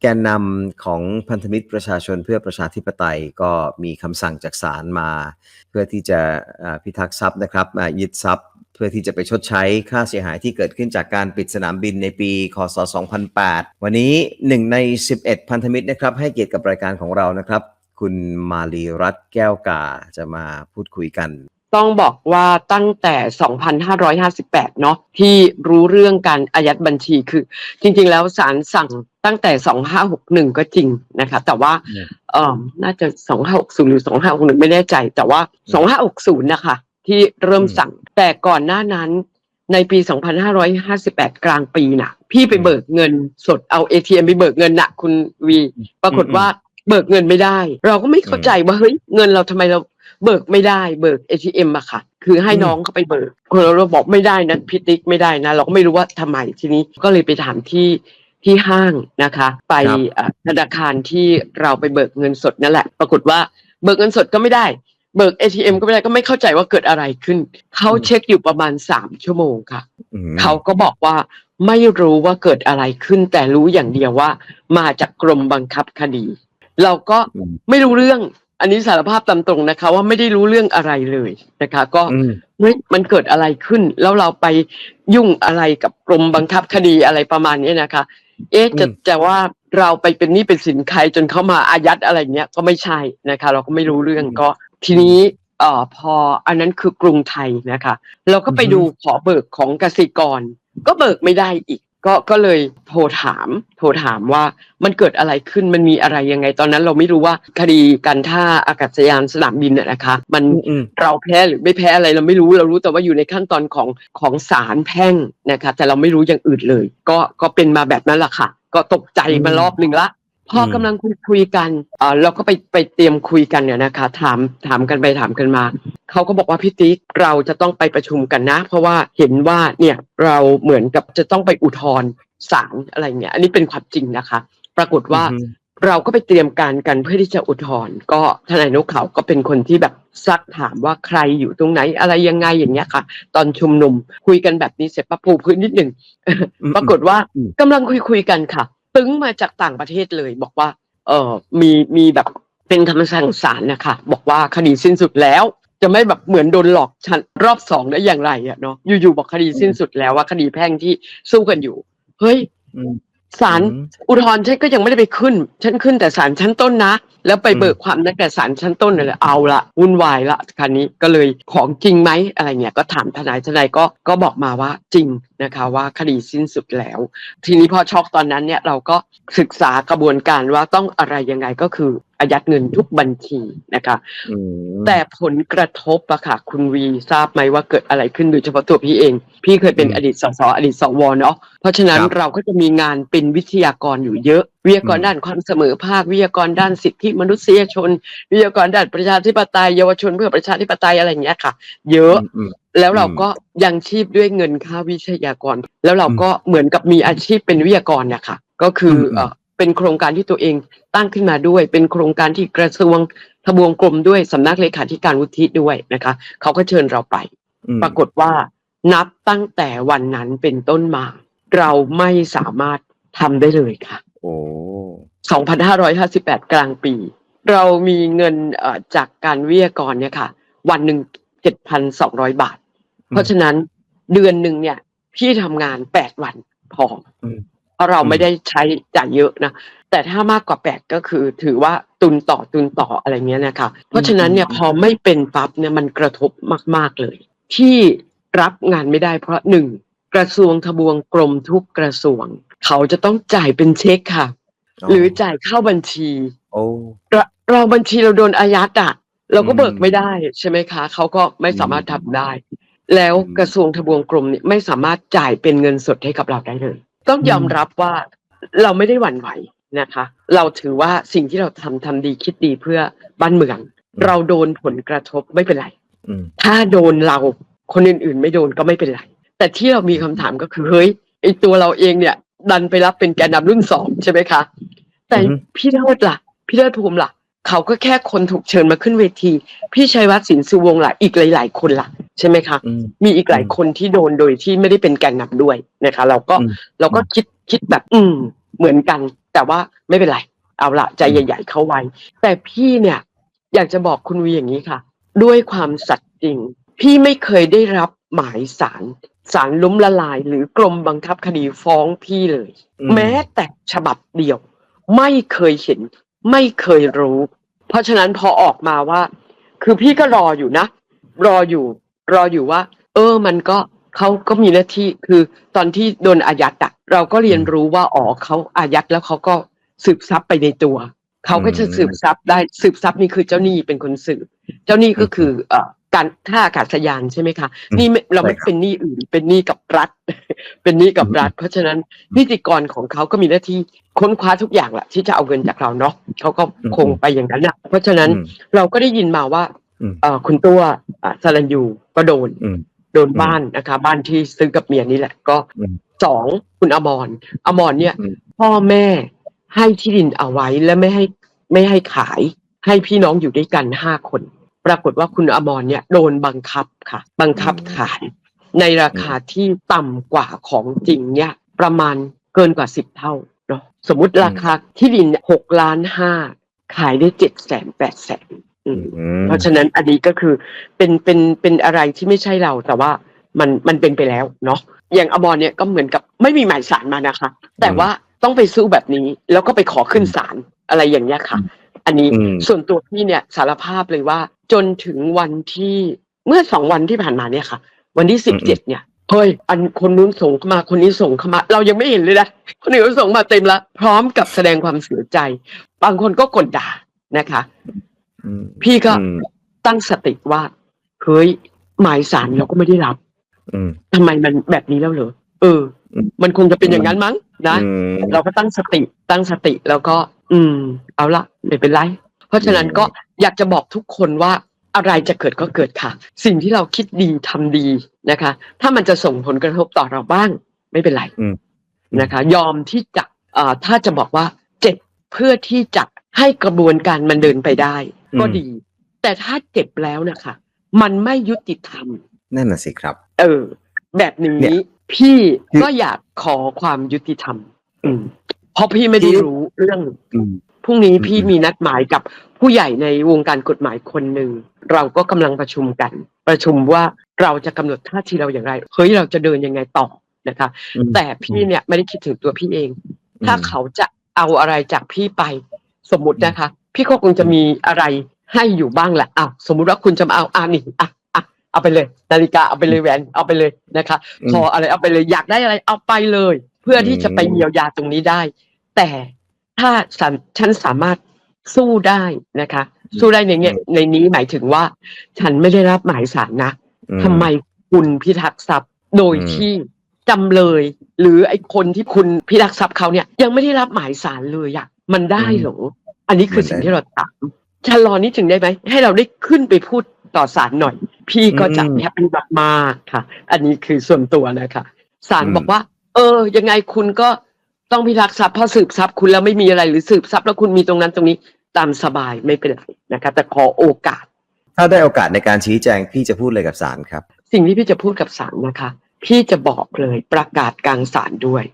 แกนนำของพันธมิตรประชาชนเพื่อประชาธิปไตยก็มีคำสั่งจากศาลมา เพื่อที่จะพิทักษ์ทรัพย์นะครับยึดทรัพย์ เพื่อที่จะไปชดใช้ค่าเสียหายที่เกิดขึ้นจากการปิดสนามบินในปีคศ 2008 วันนี้หนึ่งใน 11 พันธมิตรนะครับให้เกียรติกับรายการของเรานะครับ คุณมาลีรัตแก้วกาจะมาพูดคุยกัน ต้องบอกว่าตั้งแต่ 2558 เนาะที่รู้เรื่องการอายัดบัญชีคือ จริง ๆ แล้วศาลสั่งตั้งแต่ 2561 ก็จริงนะคะ แต่ว่าอืมเออน่าจะ 2560 หรือ 2561 ไม่แน่ใจ แต่ว่า 2560 นะคะ ที่เริ่มสั่ง แต่ก่อนหน้านั้นในปี 2558 กลางปีน่ะ พี่ไปเบิกเงินสดเอา ATM ไปเบิกเงินน่ะ คุณวี ปรากฏว่าเบิกเงินไม่ได้ เราก็ไม่เข้าใจว่าเฮ้ยเงินเราทำไมเรา เบิกไม่ได้เบิก ATM อะค่ะ คือให้อืมน้องเขาไปเบิกคนเราบอกไม่ได้นะพิติกไม่ได้นะ เราก็ไม่รู้ว่าทำไมทีนี้ก็เลยไปถามที่ที่ห้างนะคะ ไปครับเอ่อธนาคารที่เราไปเบิกเงินสดนั่นแหละ ปรากฏว่าเบิกเงินสดก็ไม่ได้ เบิก ATM ก็ไม่ได้ก็ไม่เข้าใจว่าเกิดอะไรขึ้น เขาเช็คอยู่ประมาณสามชั่วโมงค่ะอืมเขาก็บอกว่าไม่รู้ว่าเกิดอะไรขึ้น แต่รู้อย่างเดียวว่า มาจากกรมบังคับคดี เราก็อืมไม่รู้เรื่อง อันนี้สารภาพตามตรงนะคะ ว่าไม่ได้รู้เรื่องอะไรเลยนะคะ ก็อืมเฮ้ยมันเกิดอะไรขึ้น แล้วเราไปยุ่งอะไรกับกรมบังคับคดีอะไรประมาณนี้นะคะ เอ๊ะจะอืมจะว่าเราไปเป็นหนี้เป็นสินใครจนเขามาอายัดอะไรเงี้ยก็ไม่ใช่นะคะ เราก็ไม่รู้เรื่องก็ ทีนี้เอ่อพออันนั้นคือกรุงไทยนะคะ เราก็ไปดูขอเบิกของกสิกร ก็เบิกไม่ได้อีก ก็ก็เลยโทรถาม โทรถามว่ามันเกิดอะไรขึ้นมันมีอะไรยังไง ตอนนั้นเราไม่รู้ว่าคดีการท่าอากาศยานสนามบินน่ะนะคะ มันอืมอืมเราแพ้หรือไม่แพ้อะไรเราไม่รู้เรารู้แต่ว่าอยู่ในขั้นตอนของของศาลแพ่งนะคะ แต่เราไม่รู้อย่างอื่นเลย ก็ก็เป็นมาแบบนั้นแหละค่ะ ก็ตกใจมารอบหนึ่งละพออืมกำลังคุยคุยกันเอ่อเราก็ไปไปเตรียมคุยกันเนี่ยนะคะ ถามถามกันไปถามกันมา เขาก็บอกว่าพี่ติ๊กเราจะต้องไปประชุมกันนะ เพราะว่าเห็นว่าเนี่ยเราเหมือนกับจะต้องไปอุทธรณ์ศาลอะไรเงี้ย อันนี้เป็นความจริงนะคะ ปรากฏว่าอืมเราก็ไปเตรียมการกันเพื่อที่จะอุทธรณ์ก็ทนายนกเขาก็เป็นคนที่แบบซักถามว่าใครอยู่ตรงไหนอะไรยังไงอย่างเงี้ยค่ะ ตอนชุมนุมคุยกันแบบนี้เสร็จปั๊บปูพื้นนิดหนึ่งอืมปรากฏว่าอืมกำลังคุยคุยๆกันค่ะ ตึงมาจากต่างประเทศเลย บอกว่า เออมีมีแบบเป็นคำสั่งศาลนะคะ บอกว่าคดีสิ้นสุดแล้ว จะไม่แบบเหมือนโดนหลอกชั้นรอบสองได้อย่างไรอะเนาะอยู่ๆบอกคดีสิ้นสุดแล้วว่าคดีแพ่งที่สู้กันอยู่ เฮ้ยอืมศาลอืมอุทธรณ์ฉันก็ยังไม่ได้ไปขึ้น ฉันขึ้นแต่ศาลชั้นต้นนะ แล้วไปอืมเบิกความตั้งแต่ศาลชั้นต้นเลยเอาละวุ่นวายละคันนี้ก็เลยของจริงไหมอะไรเงี้ยก็ถามทนายทนายก็ก็บอกมาว่าจริง นะคะว่าคดีสิ้นสุดแล้ว ทีนี้พอช็อกตอนนั้นเนี่ยเราก็ศึกษากระบวนการว่าต้องอะไรยังไงก็คืออายัดเงินทุกบัญชีนะคะอืมแต่ผลกระทบอะค่ะคุณวีทราบไหมว่าเกิดอะไรขึ้นโดยเฉพาะตัวพี่เอง พี่เคยเป็นอืมอดีตสสอดีตสวเนาะเพราะฉะนั้นครับเราก็จะมีงานเป็นวิทยากรอยู่เยอะวิทยากรอืมด้านความเสมอภาควิทยากรด้านสิทธิมนุษยชน วิทยากรด้านประชาธิปไตยเยาวชนเพื่อประชาธิปไตยอะไรอย่างเงี้ยค่ะ เยอะอืมแล้วเราอืมก็ยังชีพด้วยเงินค่าวิทยากร แล้วเราก็เหมือนกับมีอาชีพเป็นวิทยากรเนี่ยค่ะ ก็คืออมเอ่อเป็นโครงการที่ตัวเองตั้งขึ้นมาด้วย เป็นโครงการที่กระทรวงทบวงกรมด้วยสำนักเลขาธิการวุฒิด้วยนะคะ เขาก็เชิญเราไปอืมปรากฏว่านับตั้งแต่วันนั้นเป็นต้นมา เราไม่สามารถทำได้เลยค่ะ โอ้2,558 กลางปี เรามีเงินเอ่อจากการวิทยากรเนี่ยค่ะ วันหนึ่ง7,200 บาท เพราะฉะนั้นเดือนหนึ่งเนี่ย พี่ทำงาน 8 วันพออมเพราะเราอืมไม่ได้ใช้จ่ายเยอะนะ แต่ถ้ามากกว่า 8 ก็คือถือว่าตุนต่อตุนต่ออะไรเงี้ยนะคะ เพราะฉะนั้นเนี่ยพอไม่เป็นปั๊บเนี่ยมันกระทบมาก ๆเลย ที่รับงานไม่ได้เพราะหนึ่งกระทรวงทบวงกรมทุกกระทรวง เขาจะต้องจ่ายเป็นเช็คค่ะ หรือจ่ายเข้าบัญชี โอ้เราเราบัญชีเราโดนอายัดอะเราก็อืมเบิกไม่ได้ใช่ไหมคะ เขาก็ไม่สามารถทำได้ แล้วอืมกระทรวงทบวงกรมเนี่ยไม่สามารถจ่ายเป็นเงินสดให้กับเราได้เลย ต้องยอมอืมรับว่าเราไม่ได้หวั่นไหวนะคะ เราถือว่าสิ่งที่เราทำทำดีคิดดีเพื่อบ้านเมือง เราโดนผลกระทบไม่เป็นไรอืมถ้าโดนเราคนอื่นๆ ไม่โดนก็ไม่เป็นไร แต่ที่เรามีคำถามก็คือเฮ้ยไอตัวเราเองเนี่ย ดันไปรับเป็นแกนนำรุ่นสองใช่ไหมคะ แต่อือฮึพี่เลิศล่ะ พี่เลิศภูมิล่ะ เขาก็แค่คนถูกเชิญมาขึ้นเวที พี่ชัยวัฒน์สินสุวงศ์ล่ะ อีกหลาย ๆ คนล่ะ ใช่ไหมคะอืมมีอีกหลายอืมคนที่โดนโดยที่ไม่ได้เป็นแกนนำด้วยนะคะ เราก็อืมเราก็คิดคิดแบบ อืม เหมือนกัน แต่ว่าไม่เป็นไร เอาละใจใหญ่ ๆ เข้าไว้ แต่พี่เนี่ย อยากจะบอกคุณวีอย่างนี้ค่ะ ด้วยความสัตย์จริง พี่ไม่เคยได้รับหมายสาร สารล้มละลาย หรือกรมบังคับคดีฟ้องพี่เลยอืมแม้แต่ฉบับเดียว ไม่เคยเห็น ไม่เคยรู้ เพราะฉะนั้นพอออกมาว่า คือพี่ก็รออยู่นะ รออยู่ รออยู่ว่า เออ มันก็เขาก็มีหน้าที่คือตอนที่โดนอายัดอะเราก็เรียนรู้ว่าอ๋อเขาอายัดแล้วเขาก็สืบทรัพย์ไปในตัวเขาก็จะสืบทรัพย์ได้สืบทรัพย์นี่คือเจ้าหนี้เป็นคนสืบ เจ้าหนี้ก็คือเอ่อ การท่าอากาศยานใช่ไหมคะอืมนี่ไม่เราไม่ใช่ครับเป็นหนี้อื่น เป็นหนี้กับรัฐ เป็นหนี้กับรัฐ เพราะฉะนั้นนิติกรของเขาก็มีหน้าที่ค้นคว้าทุกอย่างแหละที่จะเอาเงินจากเราเนาะเขาก็คงไปอย่างนั้นนะเพราะฉะนั้นอืมเราก็ได้ยินมาว่าอืมเอ่อคุณตัวอ่าสรัญยูก็โดนอืมโดนบ้านนะคะ บ้านที่ซื้อกับเมียนี่แหละก็อืมสองคุณอมรอมรเนี่ยอืมพ่อแม่ให้ที่ดินเอาไว้และไม่ให้ไม่ให้ขายให้พี่น้องอยู่ด้วยกันห้าคน ปรากฏว่าคุณอมรเนี่ยโดนบังคับค่ะ บังคับขายในราคาที่ต่ำกว่าของจริงเนี่ยประมาณเกินกว่าสิบเท่าเนาะสมมุติราคาที่ดินหกล้านห้าขายได้เจ็ดแสนแปดแสนอืมอืมเพราะฉะนั้นอันนี้ก็คือเป็นเป็นเป็นอะไรที่ไม่ใช่เราแต่ว่ามันมันเป็นไปแล้วเนาะอย่างอมรเนี่ยก็เหมือนกับไม่มีหมายสารมานะคะ แต่ว่าต้องไปสู้แบบนี้แล้วก็ไปขอขึ้นศาลอะไรอย่างเงี้ยค่ะ อันนี้อืมส่วนตัวพี่เนี่ยสารภาพเลยว่า จนถึงวันที่เมื่อสองวันที่ผ่านมาเนี่ยค่ะ วันที่สิบเจ็ดเนี่ยเฮ้ยอันคนนู้นส่งเข้ามาคนนี้ส่งเข้ามา เรายังไม่เห็นเลยนะคนอื่นก็ส่งมาเต็มละพร้อมกับแสดงความเสียใจ บางคนก็กดด่านะคะอืมพี่ก็อืมตั้งสติว่าเฮ้ยหมายสารเราก็ไม่ได้รับอืมทำไมมันแบบนี้แล้วเหรอเอออืมมันคงจะเป็นอย่างนั้นมั้งนะอืมเราก็ตั้งสติตั้งสติแล้วก็ อืม เอาละไม่เป็นไร เพราะฉะนั้นอืมก็อยากจะบอกทุกคนว่าอะไรจะเกิดก็เกิดค่ะ สิ่งที่เราคิดดีทำดีนะคะ ถ้ามันจะส่งผลกระทบต่อเราบ้าง ไม่เป็นไรอืมนะคะ ยอมที่จะเอ่อถ้าจะบอกว่าเจ็บเพื่อที่จะให้กระบวนการมันเดินไปได้ ก็อืมดี แต่ถ้าเจ็บแล้วนะคะ มันไม่ยุติธรรม นั่นน่ะสิครับ เออ แบบเนี่นี้ยพี่ก็อยากขอความยุติธรรมอืม เพราะพี่ไม่ได้พี่รู้เรื่องอืมพรุ่งนี้อืมพี่มีนัดหมายกับผู้ใหญ่ในวงการกฎหมายคนหนึ่งเราก็กำลังประชุมกัน ประชุมว่าเราจะกำหนดท่าทีเราอย่างไรเฮ้ยเราจะเดินยังไงต่อนะคะอืมแต่พี่เนี่ยไม่ได้คิดถึงตัวพี่เอง ถ้าเขาจะเอาอะไรจากพี่ไปสมมุตินะคะ พี่ก็คงจะมีอะไรให้อยู่บ้างแหละอ้าวสมมุติว่าคุณจะมาเอาอ่านี่อะอะเอาไปเลย นาฬิกาเอาไปเลยแหวนเอาไปเลยนะคะอืมพออะไรเอาไปเลยอยากได้อะไรเอาไปเลย เพื่อที่จะไปอืมเยียวยาตรงนี้ได้ แต่ถ้าฉันฉันสามารถสู้ได้นะคะ สู้ได้ในเนี้ยในนี้หมายถึงว่า ฉันไม่ได้รับหมายสารนะอืทำไมคุณพิทักษ์ทรัพย์โดยอืมที่จำเลย หรือไอ้คนที่คุณพิทักษ์ทรัพย์เขาเนี่ย ยังไม่ได้รับหมายสารเลยอะมันได้เหรออันนี้คือสิ่งที่เราถามชะลอนิดถึงได้ไหมให้เราได้ขึ้นไปพูดต่อศาลหน่อย พี่ก็จะอืมแฮปปี้มากๆค่ะ อันนี้คือส่วนตัวนะคะศาลอืมบอกว่า เออ ยังไงคุณก็ต้องพิทักษ์ทรัพย์เพราะสืบทรัพย์คุณแล้วไม่มีอะไรหรือสืบทรัพย์แล้วคุณมีตรงนั้นตรงนี้ตามสบายไม่เป็นไรนะคะแต่ขอโอกาส ถ้าได้โอกาสในการชี้แจงพี่จะพูดอะไรกับศาลครับ สิ่งที่พี่จะพูดกับศาลนะคะ พี่จะบอกเลยประกาศกลางศาลด้วย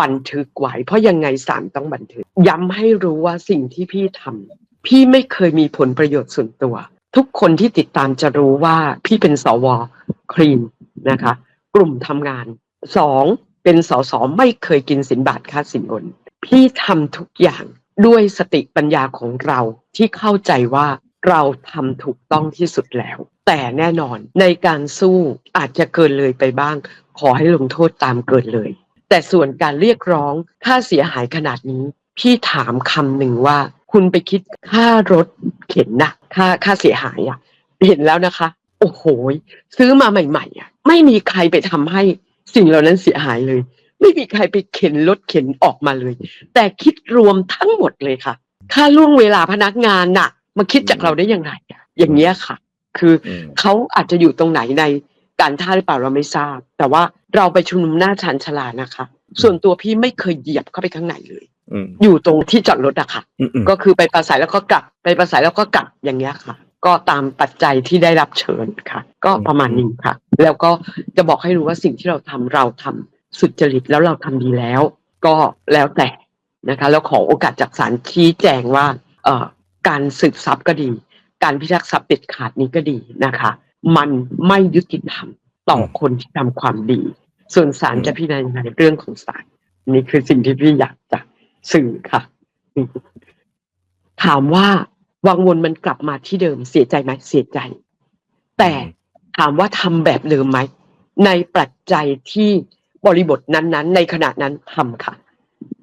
บันทึกไว้เพราะยังไงศาลต้องบันทึก ย้ำให้รู้ว่าสิ่งที่พี่ทำพี่ไม่เคยมีผลประโยชน์ส่วนตัว ทุกคนที่ติดตามจะรู้ว่าพี่เป็นสวครีมนะคะ กลุ่มทำงานสอง เป็นสสไม่เคยกินสินบาทค่าสินบนพี่ทำทุกอย่างด้วยสติปัญญาของเราที่เข้าใจว่าเราทำถูกต้องที่สุดแล้ว แต่แน่นอนในการสู้อาจจะเกินเลยไปบ้าง ขอให้ลงโทษตามเกินเลย แต่ส่วนการเรียกร้องค่าเสียหายขนาดนี้ พี่ถามคำหนึ่งว่า คุณไปคิดค่ารถเข็นนะค่าค่าเสียหายอะเห็นแล้วนะคะ โอ้โหซื้อมาใหม่ๆอะไม่มีใครไปทำให้ สิ่งเหล่านั้นเสียหายเลย ไม่มีใครไปเข็นรถเข็นออกมาเลย แต่คิดรวมทั้งหมดเลยค่ะ ค่าล่วงเวลาพนักงานน่ะ มาคิดจากเราได้ยังไงอะอย่างเงี้ยค่ะ คืออืมเขาอาจจะอยู่ตรงไหนในการท่าหรือเปล่าเราไม่ทราบ แต่ว่าเราไปชุมนุมหน้าชานชาลานะคะ ส่วนตัวพี่ไม่เคยเหยียบเข้าไปข้างในเลยอืมอยู่ตรงที่จอดรถอะค่ะอืมอืมก็คือไปปราศัยแล้วก็กลับ ไปปราศัยแล้วก็กลับอย่างเงี้ยค่ะ ก็ตามปัจจัยที่ได้รับเชิญค่ะ ก็ประมาณนี้ค่ะ แล้วก็จะบอกให้รู้ว่าสิ่งที่เราทำเราทำสุจริตแล้วเราทำดีแล้ว ก็แล้วแต่นะคะแล้วขอโอกาสจากศาลชี้แจงว่าเอ่อการสืบทรัพย์ก็ดี การพิทักษ์ทรัพย์เด็ดขาดนี้ก็ดีนะคะ มันไม่ยุติธรรมต่อคนที่ทำความดี ส่วนศาลจะพิจารณายังไงเรื่องของศาลนี่คือสิ่งที่พี่อยากจะสื่อค่ะ ถามว่าวังวนมันกลับมาที่เดิมเสียใจไหมเสียใจ แต่ ถามว่าทำแบบเดิมไหมในปัจจัยที่บริบทนั้นๆ ในขณะนั้นทำค่ะ